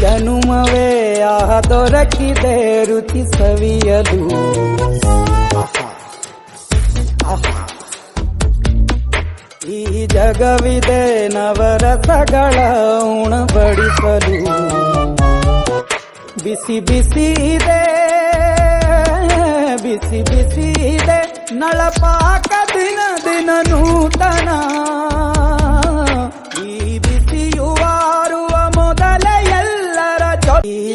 ಜನುಮವೇ ಆಹ ದೊರಕಿದೆ ರುಚಿ ಸವಿಯಲು ಈ ಜಗವಿದೆ, ನವರಸಗಳ ಉಣಬಡಿಸಲು. ಬಿಸಿ ಬಿಸಿ ಇದೆ, ಬಿಸಿ ಬಿಸಿ ಇದೆ, ನಳಪಾಕ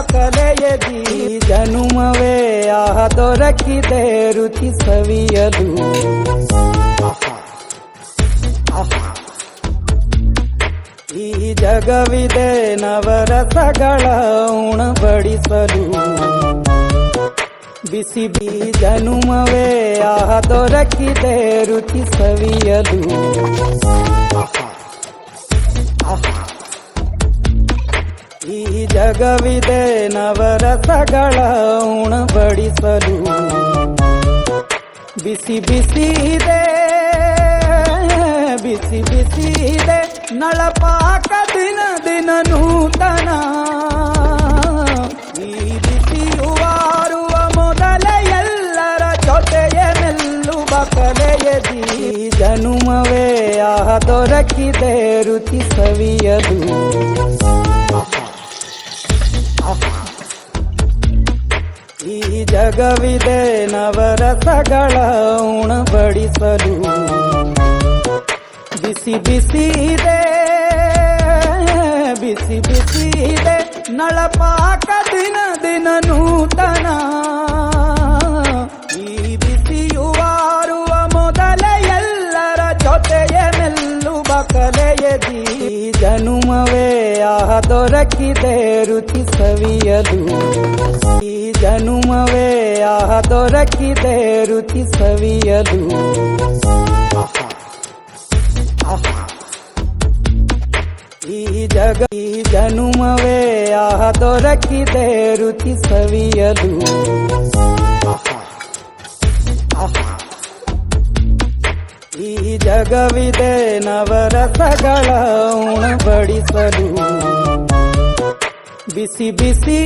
ಕಲೆಯದಿ ಜನುಮವೇ, ಆಹ ದೊರಕಿದೆ ರುಚಿ ಸವಿಯಲು. ಈ ಜಗವಿದೆ ನವರಸಗಳ ಉಣಬಡಿಸಲು. ಬಿಸಿ ಬಿ ಜನುಮವೇ, ಆಹ ದೊರಕಿದೆ ರುಚಿ ಸವಿಯಲು. ಈ ಜಗವಿದೆ ನವರಸಗಳ ಉಣಬಡಿಸಲು. ಬಿಸಿ ಬಿಸಿ ಇದೆ, ಬಿಸಿ ಬಿಸಿ ಇದೆ, ನಳಪಾಕ ದಿನ ದಿನ ನೂತನ. ಈ ಬಿಸಿಯುವಾರುವ ಮೊದಲ ಎಲ್ಲರ ಜೊತೆಯ ನೆಲ್ಲು ಕಲೆಯದಿ. ಜನುಮವೇ ಆ ದೊರಕಿದೆ ರುಚಿ ಸವಿಯಲು ಜಗವಿದೆ ನವರಸಗಳ ಉಣಬಡಿಸಲು. ಬಿಸಿ ಬಿಸಿ ಇದೆ, ಬಿಸಿ ಬಿಸಿ ಇದೆ, ನಳಪಾಕ ದಿನ ದಿನ ನೂತನ. ಈ ಬಿಸಿಯುವಾರುವ ಮೊದಲ ಎಲ್ಲರ ಜೊತೆಯ ಮೆಲ್ಲುವ ಕಲೆಯದಿ. ಜನುಮವೇ ಆಹ ದೊರಕಿದೆ ರುಚಿ ಸವಿಯಲು ಈ ಜನುಮವೇ ಆಹ ದೊರಕಿದೆ ರುಚಿ ಸವಿಯಲು ಈ ಜಗ ಈ ಜನುಮವೇ ಆಹ ದೊರಕಿದೆ ರುಚಿ ಸವಿಯಲು ಈ ಜಗವಿದೆ ನವರಸಗಳ ಉಣಬಡಿಸಲು ಬಿಸಿ ಬಿಸಿ